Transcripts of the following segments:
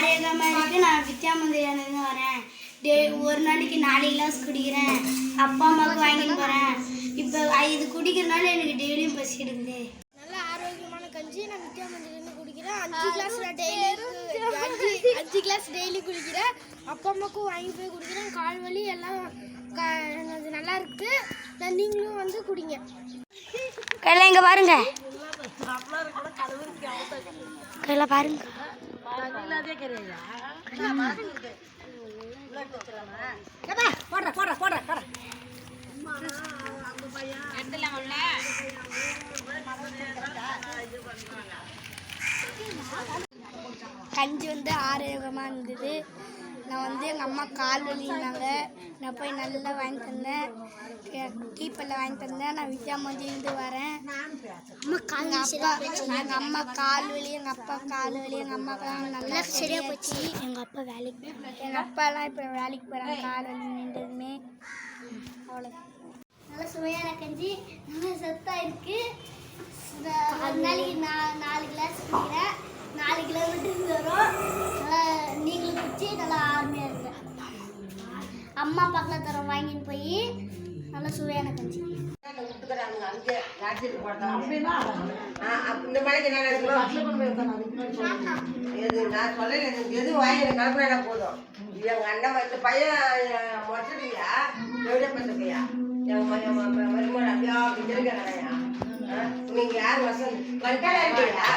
ஆரோக்கியமாக இருக்கு நான் வித்யாமந்திரியானது வரேன். டே ஒரு நாளைக்கு நாலு கிளாஸ் குடிக்கிறேன். அப்பா அம்மாவுக்கு வாங்கிட்டு போகிறேன் இப்போ இது குடிக்கிறனால எனக்கு டெய்லியும் பசி எடுக்குது நல்ல ஆரோக்கியமான கஞ்சி நான் வித்யாமந்திரிலேருந்து குடிக்கிறேன். அஞ்சு கிளாஸ் நான் டெய்லி அஞ்சு அஞ்சு கிளாஸ் டெய்லி குடிக்கிறேன். அப்பா அம்மாக்கும் வாங்கி போய் குடிக்கிறேன். கால் வலி எல்லாம் நல்லா இருக்குது நான் நீங்களும் வந்து குடிங்க. கையில் இங்கே பாருங்க. கையில் பாருங்க. கஞ்சி வந்து ஆரோக்கியமாக இருந்தது. நான் வந்து எங்கள் அம்மா கால் வலினாங்க. நான் போய் நல்லா வாங்கி தந்தேன் கீப்பரில் வாங்கி தந்தேன் நான் வித்யாமந்திலேருந்து வரேன். எங்கள் அப்பா எங்கள் அம்மா கால் வலி எங்கள் அப்பா கால் வலி எங்கள் அம்மாக்கெல்லாம் நல்லா சரியாக போச்சு? எங்கள் அப்பா வேலைக்கு எங்கள் அப்பாலாம் இப்போ வேலைக்கு போகிறாங்க கால் வலி நின்றதுமே. அவ்வளோ நல்ல சுவையான கஞ்சி? நல்ல சத்தாக இருக்குது நாளைக்கு நான் நாலு கிளாஸ் குடிக்கிறேன். அம்மா பக்கத்தில் தரோம் வாங்கின்னு போய் நல்ல சுவையான கஞ்சி இந்த மலைக்கு என்ன நான் எது வாங்கி கலப்புனா போதும்? எங்க அண்ணன் இந்த பையன் மொட்டடியா எவ்வளோ பண்ணிருக்கையா மருமகன் அப்படியா? அப்படி இருக்காங்கயா நீங்க யார் வசந்த்? வட்டார இருக்கீங்களா?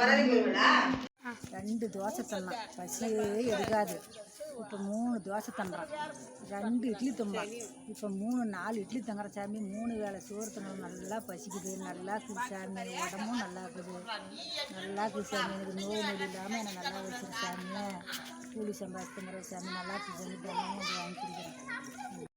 வரதுக்கு இருக்கீங்களா ரெண்டு தோசை தந்தான் பசியே எடுக்காது. இப்போ மூணு மூணு தோசை தங்குறான். ரெண்டு இட்லி தும்பான் இப்போ மூணு நாலு இட்லி தங்குற சாமி மூணு வேளை சோறு தங்க நல்லா பசிக்குது. நல்லா இருக்குது சாமி உடம்பும் நல்லா இருக்குது. நல்லா இருக்குது சாமி எனக்கு நோய் நொடி இல்லாமல் என்னை நல்லா வச்சுருக்காங்க சாமி கூலி சம்பாதிச்சுங்கிற சாமி. நல்லா இருக்குது சாமி தினமும்